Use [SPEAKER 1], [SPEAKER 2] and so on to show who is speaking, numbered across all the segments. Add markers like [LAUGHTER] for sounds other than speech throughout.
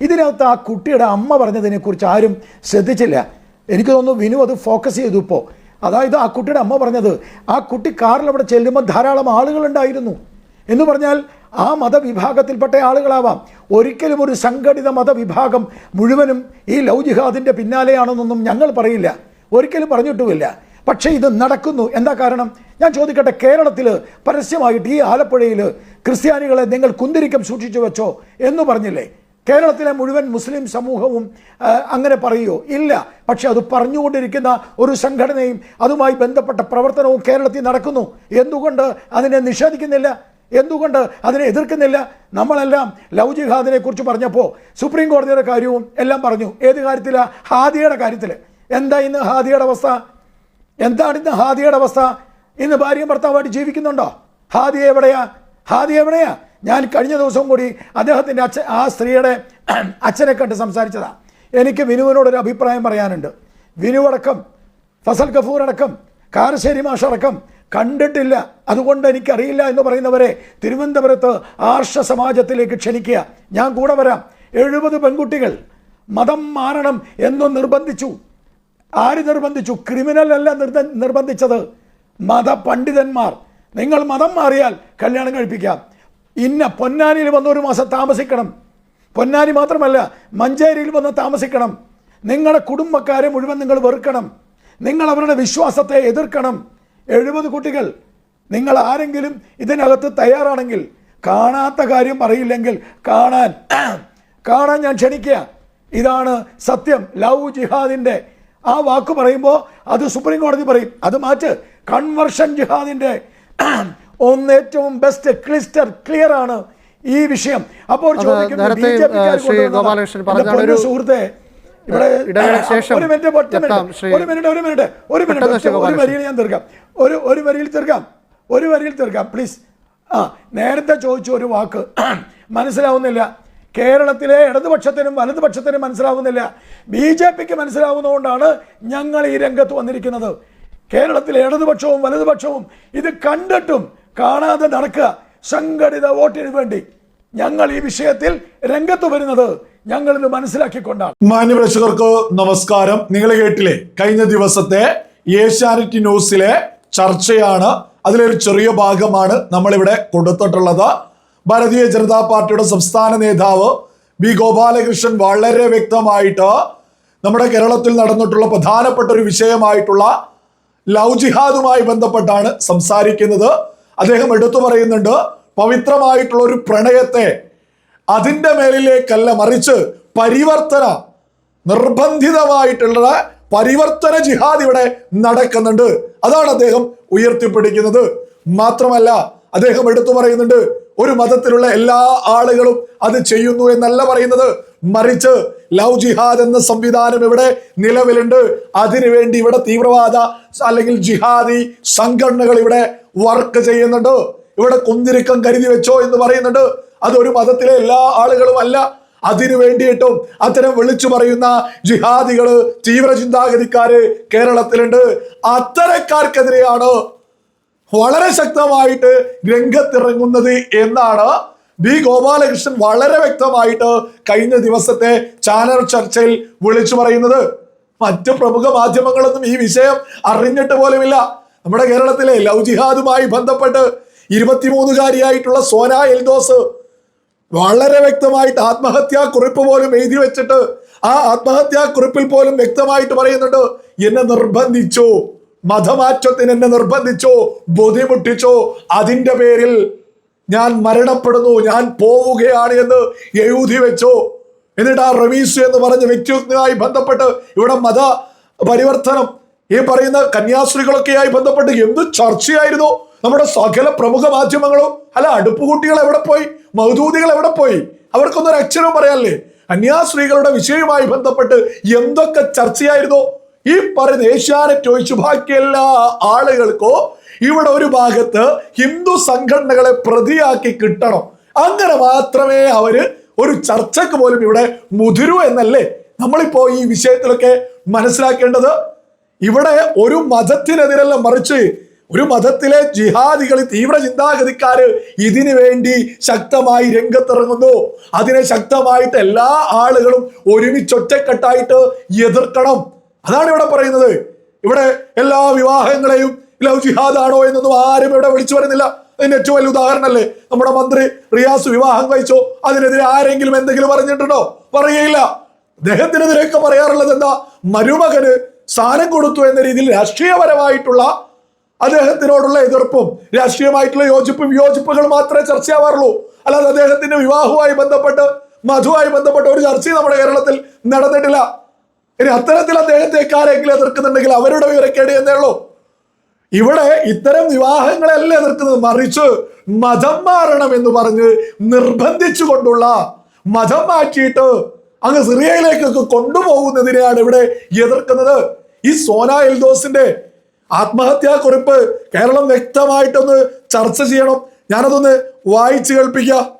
[SPEAKER 1] ഇതിനകത്ത് ആ കുട്ടിയുടെ അമ്മ പറഞ്ഞതിനെക്കുറിച്ച് ആരും ശ്രദ്ധിച്ചില്ല. എനിക്ക് തോന്നുന്നു വിനു അത് ഫോക്കസ് ചെയ്തു ഇപ്പോൾ അതായത് ആ കുട്ടിയുടെ അമ്മ പറഞ്ഞത് ആ കുട്ടി കാറിൽ അവിടെ ചെല്ലുമ്പോൾ ധാരാളം ആളുകളുണ്ടായിരുന്നു എന്ന് പറഞ്ഞാൽ ആ മതവിഭാഗത്തിൽപ്പെട്ട ആളുകളാവാം. ഒരിക്കലും ഒരു സംഘടിത മതവിഭാഗം മുഴുവനും ഈ ലവ് ജിഹാദിന്റെ പിന്നാലെയാണെന്നൊന്നും ഞങ്ങൾ പറയില്ല. ഒരിക്കലും പറഞ്ഞിട്ടുമില്ല. പക്ഷേ ഇത് നടക്കുന്നു. എന്താ കാരണം? ഞാൻ ചോദിക്കട്ടെ കേരളത്തിൽ പരസ്യമായിട്ട് ഈ ആലപ്പുഴയിൽ ക്രിസ്ത്യാനികളെ നിങ്ങൾ കുന്തിരിക്കം സൂക്ഷിച്ചു വെച്ചോ എന്ന് പറഞ്ഞില്ലേ? കേരളത്തിലെ മുഴുവൻ മുസ്ലിം സമൂഹവും അങ്ങനെ പറയുമോ ഇല്ല. പക്ഷെ അത് പറഞ്ഞുകൊണ്ടിരിക്കുന്ന ഒരു സംഘടനയും അതുമായി ബന്ധപ്പെട്ട പ്രവർത്തനവും കേരളത്തിൽ നടക്കുന്നു. എന്തുകൊണ്ട് അതിനെ നിഷേധിക്കുന്നില്ല? എന്തുകൊണ്ട് അതിനെ എതിർക്കുന്നില്ല? നമ്മളെല്ലാം ലവ് ജിഹാദിനെ കുറിച്ച് പറഞ്ഞപ്പോൾ സുപ്രീം കോടതിയുടെ കാര്യവും എല്ലാം പറഞ്ഞു. ഏത് കാര്യത്തിലാണ് ഹാദിയുടെ കാര്യത്തിൽ എന്താ ഇന്ന് ഹാദിയുടെ അവസ്ഥ? എന്താണ് ഇന്ന് ഹാദിയുടെ അവസ്ഥ? ഇന്ന് ഭാര്യയും ഭർത്താവായിട്ട് ജീവിക്കുന്നുണ്ടോ? ഹാദി എവിടെയാ? ഹാദി എവിടെയാ? ഞാൻ കഴിഞ്ഞ ദിവസം കൂടി അദ്ദേഹത്തിന്റെ അച്ഛ ആ സ്ത്രീയുടെ അച്ഛനെ കണ്ട് സംസാരിച്ചതാണ് എനിക്ക് വിനുവിനോടൊരു അഭിപ്രായം പറയാനുണ്ട്. വിനു അടക്കം ഫസൽ കഫൂർ അടക്കം കാരശ്ശേരി മാഷ് അടക്കം കണ്ടിട്ടില്ല. അതുകൊണ്ട് എനിക്കറിയില്ല എന്ന് പറയുന്നവരെ തിരുവനന്തപുരത്ത് ആർഷ സമാജത്തിലേക്ക് ക്ഷണിക്കുക. ഞാൻ കൂടെ വരാം. എഴുപത് പെൺകുട്ടികൾ മതം മാറണം എന്ന് നിർബന്ധിച്ചു. ആര് നിർബന്ധിച്ചു? ക്രിമിനൽ അല്ല നിർബ- നിർബന്ധിച്ചത്. മതപണ്ഡിതന്മാർ. നിങ്ങൾ മതം മാറിയാൽ കല്യാണം കഴിപ്പിക്കാം. ഇന്ന പൊന്നാനിയിൽ വന്ന് ഒരു മാസം താമസിക്കണം. പൊന്നാനി മാത്രമല്ല മഞ്ചേരിയിൽ വന്ന് താമസിക്കണം. നിങ്ങളുടെ കുടുംബക്കാരെ മുഴുവൻ നിങ്ങൾ വെറുക്കണം. നിങ്ങൾ അവരുടെ വിശ്വാസത്തെ എതിർക്കണം. എഴുപത് കുട്ടികൾ നിങ്ങൾ ആരെങ്കിലും ഇതിനകത്ത് തയ്യാറാണെങ്കിൽ കാണാത്ത കാര്യം പറയില്ലെങ്കിൽ കാണാൻ. കാണാൻ ഞാൻ ക്ഷണിക്കുക. ഇതാണ് സത്യം. ലവ് ജിഹാദിന്റെ ആ വാക്ക് പറയുമ്പോൾ അത് സുപ്രീം കോടതി പറയും. അത് മാറ്റ്. കൺവർഷൻ ജിഹാദിന്റെ ഒന്ന് ഏറ്റവും ബെസ്റ്റ് ക്ലിസ്റ്റർ ക്ലിയർ ആണ് ഈ വിഷയം. അപ്പോൾ ചോദിക്കുന്നു, സുഹൃത്തെ ഇവിടെ ഒരു മിനിറ്റ് ഒറ്റ മിനിറ്റ് ഒരു മിനിറ്റ് ഒരു മിനിറ്റ് ഒരു മിനിറ്റ് ഒരു വരിയിൽ ഞാൻ തീർക്കാം. ഒരു ഒരു വരിയിൽ തീർക്കാം. ഒരു വരിയിൽ തീർക്കാം പ്ലീസ് ആ നേരത്തെ ചോദിച്ച ഒരു വാക്ക് [CLEARS THROAT] മനസ്സിലാവുന്നില്ല. കേരളത്തിലെ ഇടതുപക്ഷത്തിനും വലതുപക്ഷത്തിനും മനസ്സിലാവുന്നില്ല. ബി ജെ പിക്ക് മനസ്സിലാവുന്നതുകൊണ്ടാണ് ഞങ്ങൾ ഈ രംഗത്ത് വന്നിരിക്കുന്നത്. കേരളത്തിലെ ഇടതുപക്ഷവും വലതുപക്ഷവും ഇത് കണ്ടിട്ടും കാണാതെ നടക്കുക. സംഘടിത വോട്ടിന് വേണ്ടി ഞങ്ങൾ ഈ വിഷയത്തിൽ രംഗത്ത് വരുന്നത് ഞങ്ങൾ ഇത് മനസ്സിലാക്കിക്കൊണ്ടാണ്.
[SPEAKER 2] മാന്യപ്രേക്ഷകർക്ക് നമസ്കാരം. നിങ്ങൾ കേട്ടില്ലേ? കഴിഞ്ഞ ദിവസത്തെ ഏഷ്യാനെറ്റ് ന്യൂസിലെ ചർച്ചയാണ്. അതിലൊരു ചെറിയ ഭാഗമാണ് നമ്മളിവിടെ കൊടുത്തിട്ടുള്ളത്. ഭാരതീയ ജനതാ പാർട്ടിയുടെ സംസ്ഥാന നേതാവ് ബി ഗോപാലകൃഷ്ണൻ വളരെ വ്യക്തമായിട്ട് നമ്മുടെ കേരളത്തിൽ നടന്നിട്ടുള്ള പ്രധാനപ്പെട്ട ഒരു വിഷയമായിട്ടുള്ള ലവ് ജിഹാദുമായി ബന്ധപ്പെട്ടാണ് സംസാരിക്കുന്നത്. അദ്ദേഹം എടുത്തു പറയുന്നുണ്ട് പവിത്രമായിട്ടുള്ള ഒരു പ്രണയത്തെ അതിന്റെ മേലിലേക്കല്ല മറിച്ച് പരിവർത്തന നിർബന്ധിതമായിട്ടുള്ള പരിവർത്തന ജിഹാദ് ഇവിടെ നടക്കുന്നുണ്ട്. അതാണ് അദ്ദേഹം ഉയർത്തിപ്പിടിക്കുന്നത്. മാത്രമല്ല അദ്ദേഹം എടുത്തു പറയുന്നുണ്ട് ഒരു മതത്തിലുള്ള എല്ലാ ആളുകളും അത് ചെയ്യുന്നു എന്നല്ല പറയുന്നത്. മറിച്ച് ലവ് ജിഹാദ് എന്ന സംവിധാനം ഇവിടെ നിലവിലുണ്ട്. അതിനുവേണ്ടി ഇവിടെ തീവ്രവാദ അല്ലെങ്കിൽ ജിഹാദി സംഘടനകൾ ഇവിടെ വർക്ക് ചെയ്യുന്നുണ്ട്. ഇവിടെ കുന്തിരിക്കം കരുതി വെച്ചോ എന്ന് പറയുന്നുണ്ട്. അത് ഒരു മതത്തിലെ എല്ലാ ആളുകളും അല്ല. അതിനു വേണ്ടിയിട്ടും അത്തരം വിളിച്ചു പറയുന്ന ജിഹാദികൾ തീവ്ര ചിന്താഗതിക്കാര് കേരളത്തിലുണ്ട്. അത്തരക്കാർക്കെതിരെയാണ് വളരെ ശക്തമായിട്ട് രംഗത്തിറങ്ങുന്നത് എന്നാണ് ബി ഗോപാലകൃഷ്ണൻ വളരെ വ്യക്തമായിട്ട് കഴിഞ്ഞ ദിവസത്തെ ചാനൽ ചർച്ചയിൽ വിളിച്ചു പറയുന്നത്. മറ്റ് പ്രമുഖ മാധ്യമങ്ങളൊന്നും ഈ വിഷയം അറിഞ്ഞിട്ട് പോലുമില്ല. നമ്മുടെ കേരളത്തിലെ ലവ് ജിഹാദുമായി ബന്ധപ്പെട്ട് ഇരുപത്തിമൂന്നുകാരിയായിട്ടുള്ള സോന എൽദോസ് വളരെ വ്യക്തമായിട്ട് ആത്മഹത്യാ കുറിപ്പ് പോലും എഴുതി വെച്ചിട്ട് ആ ആത്മഹത്യാ കുറിപ്പിൽ പോലും വ്യക്തമായിട്ട് പറയുന്നുണ്ട്. എന്നെ നിർബന്ധിച്ചു. മതമാറ്റത്തിന് എന്നെ നിർബന്ധിച്ചോ ബുദ്ധിമുട്ടിച്ചോ അതിന്റെ പേരിൽ ഞാൻ മരണപ്പെടുന്നു ഞാൻ പോവുകയാണ് എന്ന് എഴുതി വെച്ചോ. എന്നിട്ട് ആ റമീസ് എന്ന് പറഞ്ഞ വ്യക്തിയുമായി ബന്ധപ്പെട്ട് ഇവിടെ മത പരിവർത്തനം ഈ പറയുന്ന കന്യാസ്ത്രീകളൊക്കെയായി ബന്ധപ്പെട്ട് എന്ത് ചർച്ചയായിരുന്നു? നമ്മുടെ സകല പ്രമുഖ മാധ്യമങ്ങളും അല്ല അടുപ്പുകുട്ടികൾ എവിടെ പോയി? മൗദൂദികൾ എവിടെ പോയി? അവർക്കൊന്നൊരു അക്ഷരവും അക്ഷരം പറയാല്ലേ കന്യാസ്ത്രീകളുടെ വിഷയവുമായി ബന്ധപ്പെട്ട് എന്തൊക്കെ ചർച്ചയായിരുന്നു? ഈ പറയുന്ന ഏഷ്യാനെറ്റ് ഒഴിച്ച് ബാക്കി എല്ലാ ആളുകൾക്കോ ഇവിടെ ഒരു ഭാഗത്ത് ഹിന്ദു സംഘടനകളെ പ്രതിയാക്കി കിട്ടണം. അങ്ങനെ മാത്രമേ അവർ ഒരു ചർച്ചക്ക് പോലും ഇവിടെ മുതിരൂ എന്നല്ലേ? നമ്മളിപ്പോ ഈ വിഷയത്തിലൊക്കെ മനസ്സിലാക്കേണ്ടത് ഇവിടെ ഒരു മതത്തിനെതിരല്ല മറിച്ച് ഒരു മതത്തിലെ ജിഹാദികൾ തീവ്ര ചിന്താഗതിക്കാര് ഇതിനു വേണ്ടി ശക്തമായി രംഗത്തിറങ്ങുന്നു. അതിനെ ശക്തമായിട്ട് എല്ലാ ആളുകളും ഒരുമിച്ചൊറ്റക്കെട്ടായിട്ട് എതിർക്കണം. അതാണ് ഇവിടെ പറയുന്നത്. ഇവിടെ എല്ലാ വിവാഹങ്ങളെയും ലവ് ആണോ എന്നൊന്നും ആരും ഇവിടെ വിളിച്ചു വരുന്നില്ല അതിന് ഏറ്റവും വലിയ ഉദാഹരണമല്ലേ നമ്മുടെ മന്ത്രി റിയാസ് വിവാഹം കഴിച്ചോ? അതിനെതിരെ ആരെങ്കിലും എന്തെങ്കിലും പറഞ്ഞിട്ടുണ്ടോ? പറയുകയില്ല. അദ്ദേഹത്തിനെതിരെയൊക്കെ പറയാറുള്ളത് എന്താ? മരുമകന് സ്ഥാനം കൊടുത്തു എന്ന രീതിയിൽ രാഷ്ട്രീയപരമായിട്ടുള്ള അദ്ദേഹത്തിനോടുള്ള എതിർപ്പും രാഷ്ട്രീയമായിട്ടുള്ള യോജിപ്പും വിയോജിപ്പുകൾ മാത്രമേ ചർച്ചയാവാറുള്ളൂ. അല്ലാതെ അദ്ദേഹത്തിന്റെ വിവാഹവുമായി ബന്ധപ്പെട്ട് മധുവായി ബന്ധപ്പെട്ട ഒരു ചർച്ചയും നമ്മുടെ കേരളത്തിൽ നടന്നിട്ടില്ല. ഇനി അത്തരത്തിൽ അദ്ദേഹത്തെ ആരെങ്കിലും എതിർക്കുന്നുണ്ടെങ്കിൽ അവരുടെ വിവരക്കേട് എന്നേ ഉള്ളൂ. ഇവിടെ ഇത്തരം വിവാഹങ്ങളല്ല എതിർക്കുന്നത്? മറിച്ച് മതം മാറണം എന്ന് പറഞ്ഞ് നിർബന്ധിച്ചു കൊണ്ടുള്ള മതം മാറ്റിയിട്ട് അങ്ങ് സിറിയയിലേക്കൊക്കെ കൊണ്ടുപോകുന്നതിനെയാണ് ഇവിടെ എതിർക്കുന്നത്. ഈ സോന എൽദോസിന്റെ ആത്മഹത്യാ കുറിപ്പ് കേരളം വ്യക്തമായിട്ടൊന്ന് ചർച്ച ചെയ്യണം. ഞാനതൊന്ന് വായിച്ചു കേൾപ്പിക്കാം.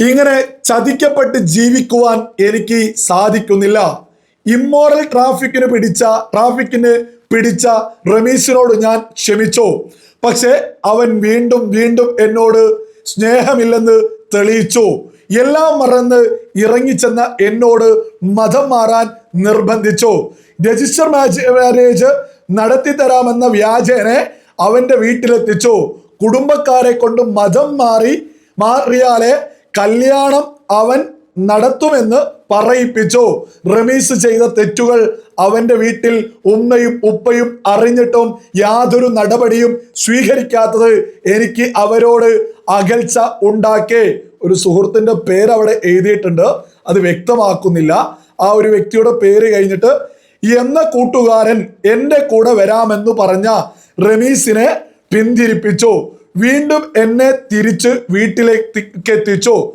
[SPEAKER 2] ഇങ്ങനെ ചതിക്കപ്പെട്ട് ജീവിക്കുവാൻ എനിക്ക് സാധിക്കുന്നില്ല. ഇമ്മോറൽ ട്രാഫിക്കിന് പിടിച്ച ട്രാഫിക്കിന് പിടിച്ച റമീസിനോട് ഞാൻ ക്ഷമിച്ചു. പക്ഷെ അവൻ വീണ്ടും വീണ്ടും എന്നോട് സ്നേഹമില്ലെന്ന് തെളിയിച്ചു. എല്ലാം മറന്ന് ഇറങ്ങിച്ചെന്ന എന്നോട് മതം മാറാൻ നിർബന്ധിച്ചു. രജിസ്റ്റർ മാരേജ് നടത്തി തരാമെന്ന വ്യാജേനെ അവന്റെ വീട്ടിലെത്തിച്ചു. കുടുംബക്കാരെ കൊണ്ട് മതം മാറി മാറിയാലെ കല്യാണം അവൻ നടത്തുമെന്ന് പറയിപ്പിച്ചു. റമീസ് ചെയ്ത തെറ്റുകൾ അവന്റെ വീട്ടിൽ ഉമ്മയും ഉപ്പയും അറിഞ്ഞിട്ടും യാതൊരു നടപടിയും സ്വീകരിക്കാത്തത് എനിക്ക് അവരോട് അകൽച്ച ഉണ്ടാക്കേ. ഒരു സുഹൃത്തിന്റെ പേര് അവിടെ എഴുതിയിട്ടുണ്ട്. അത് വ്യക്തമാക്കുന്നില്ല. ആ ഒരു വ്യക്തിയുടെ പേര് കഴിഞ്ഞിട്ട് എന്ന കൂട്ടുകാരൻ എന്റെ കൂടെ വരാമെന്ന് പറഞ്ഞ റമീസിനെ പിന്തിരിപ്പിച്ചു. വീണ്ടും എന്നെ തിരിച്ച് വീട്ടിലേക്ക് എത്തിച്ചു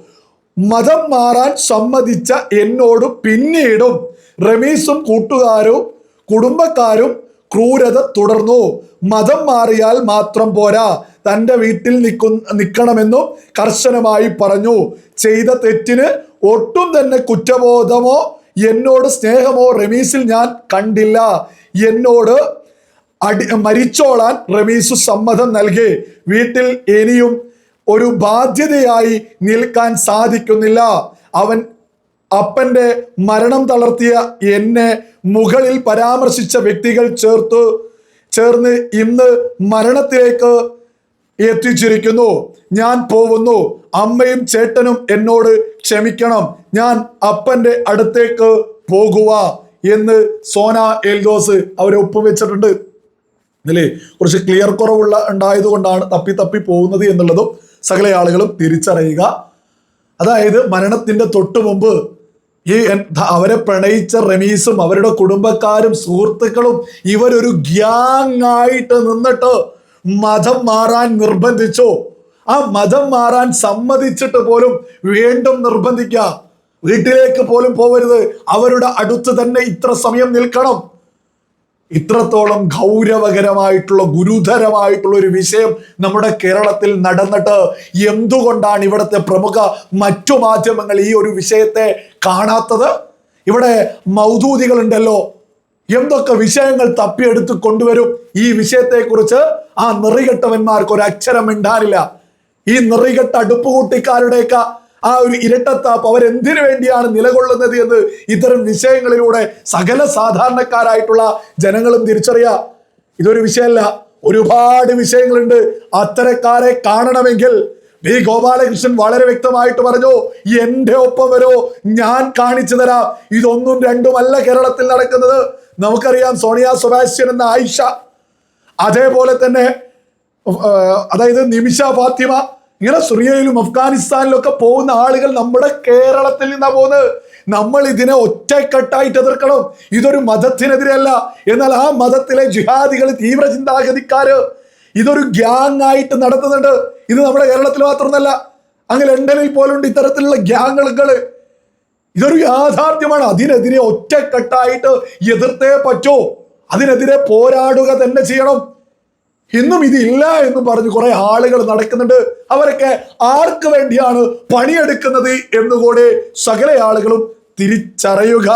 [SPEAKER 2] മതം മാറാൻ സമ്മതിച്ച എന്നോട് പിന്നീടും റമീസും കൂട്ടുകാരും കുടുംബക്കാരും ക്രൂരത തുടർന്നു. മതം മാറിയാൽ മാത്രം പോരാ. തന്റെ വീട്ടിൽ നിൽക്കു നിൽക്കണമെന്നും കർശനമായി പറഞ്ഞു. ചെയ്ത തെറ്റിന് ഒട്ടും തന്നെ കുറ്റബോധമോ എന്നോട് സ്നേഹമോ റമീസിൽ ഞാൻ കണ്ടില്ല. എന്നോട് അടി മരിച്ചോളാൻ റമീസ് സമ്മതം നൽകി. വീട്ടിൽ ഇനിയും ഒരു ബാധ്യതയായി നിൽക്കാൻ സാധിക്കുന്നില്ല. അവൻ അപ്പന്റെ മരണം തളർത്തിയ എന്നെ മുകളിൽ പരാമർശിച്ച വ്യക്തികൾ ചേർത്തു ചേർന്ന് ഇന്ന് മരണത്തിലേക്ക് എത്തിച്ചിരിക്കുന്നു. ഞാൻ പോവുന്നു. അമ്മയും ചേട്ടനും എന്നോട് ക്ഷമിക്കണം. ഞാൻ അപ്പന്റെ അടുത്തേക്ക് പോകുക എന്ന് സോന എൽദോസ് അവരെ ഒപ്പുവെച്ചിട്ടുണ്ട്. അല്ലേ കുറച്ച് ക്ലിയർ കുറവുള്ള ഉണ്ടായത് കൊണ്ടാണ് തപ്പി തപ്പി പോകുന്നത് എന്നുള്ളതും സകല ആളുകളും തിരിച്ചറിയുക. അതായത് മരണത്തിന്റെ തൊട്ടു മുമ്പ് ഈ അവരെ പ്രണയിച്ച റമീസും അവരുടെ കുടുംബക്കാരും സുഹൃത്തുക്കളും ഇവരൊരു ഗ്യാങ് ആയിട്ട് നിന്നിട്ട് മതം മാറാൻ നിർബന്ധിച്ചോ. ആ മതം മാറാൻ സമ്മതിച്ചിട്ട് പോലും വീണ്ടും നിർബന്ധിക്കുക. വീട്ടിലേക്ക് പോലും പോവരുത്. അവരുടെ അടുത്ത് തന്നെ ഇത്ര സമയം നിൽക്കണം. ഇത്രത്തോളം ഗൗരവകരമായിട്ടുള്ള ഗുരുതരമായിട്ടുള്ള ഒരു വിഷയം നമ്മുടെ കേരളത്തിൽ നടന്നിട്ട് എന്തുകൊണ്ടാണ് ഇവിടുത്തെ പ്രമുഖ മറ്റു മാധ്യമങ്ങൾ ഈ ഒരു വിഷയത്തെ കാണാത്തത്? ഇവിടെ മൗദൂദികളുണ്ടല്ലോ. എന്തൊക്കെ വിഷയങ്ങൾ തപ്പിയെടുത്ത് കൊണ്ടുവരും ഈ വിഷയത്തെക്കുറിച്ച്? ആ നിറികെട്ടവന്മാർക്ക് ഒരു അക്ഷരം മിണ്ടാനില്ല. ഈ നിറികെട്ട അടുപ്പുകൂട്ടിക്കാരുടെയൊക്കെ ആ ഒരു ഇരട്ടത്താപ്പ് അവരെന്തിനു വേണ്ടിയാണ് നിലകൊള്ളുന്നത് എന്ന് ഇത്തരം വിഷയങ്ങളിലൂടെ സകല സാധാരണക്കാരായിട്ടുള്ള ജനങ്ങളും തിരിച്ചറിയാം. ഇതൊരു വിഷയമല്ല. ഒരുപാട് വിഷയങ്ങളുണ്ട്. അത്തരക്കാരെ കാണണമെങ്കിൽ വി ഗോപാലകൃഷ്ണൻ വളരെ വ്യക്തമായിട്ട് പറഞ്ഞു എന്റെ ഒപ്പം വരോ. ഞാൻ കാണിച്ചു തരാം. ഇതൊന്നും രണ്ടുമല്ല കേരളത്തിൽ നടക്കുന്നത്. നമുക്കറിയാം സോണിയ സെബാസ്റ്റ്യൻ എന്ന ആയിഷ. അതേപോലെ തന്നെ അതായത് നിമിഷ ഫാത്തിമ. ഇങ്ങനെ സിറിയയിലും അഫ്ഗാനിസ്ഥാനിലും ഒക്കെ പോകുന്ന ആളുകൾ നമ്മുടെ കേരളത്തിൽ നിന്നാ പോകുന്നത് നമ്മൾ ഇതിനെ ഒറ്റക്കെട്ടായിട്ട് എതിർക്കണം. ഇതൊരു മതത്തിനെതിരെയല്ല. എന്നാൽ ആ മതത്തിലെ ജിഹാദികൾ തീവ്ര ചിന്താഗതിക്കാര് ഇതൊരു ഗ്യാങ് ആയിട്ട് നടത്തുന്നുണ്ട്. ഇത് നമ്മുടെ കേരളത്തിൽ മാത്രമൊന്നല്ല അങ്ങ് ലണ്ടനിൽ പോലുണ്ട് ഇത്തരത്തിലുള്ള ഗ്യാങ്ങുകൾ. ഇതൊരു യാഥാർത്ഥ്യമാണ്. അതിനെതിരെ ഒറ്റക്കെട്ടായിട്ട് എതിർത്തേ പറ്റൂ. അതിനെതിരെ പോരാടുക തന്നെ ചെയ്യണം. ഇന്നും ഇതില്ല എന്ന് പറഞ്ഞ് കുറെ ആളുകൾ നടക്കുന്നുണ്ട്. അവരൊക്കെ ആർക്ക് വേണ്ടിയാണ് പണിയെടുക്കുന്നത് എന്നുകൂടെ സകല ആളുകളും തിരിച്ചറിയുക.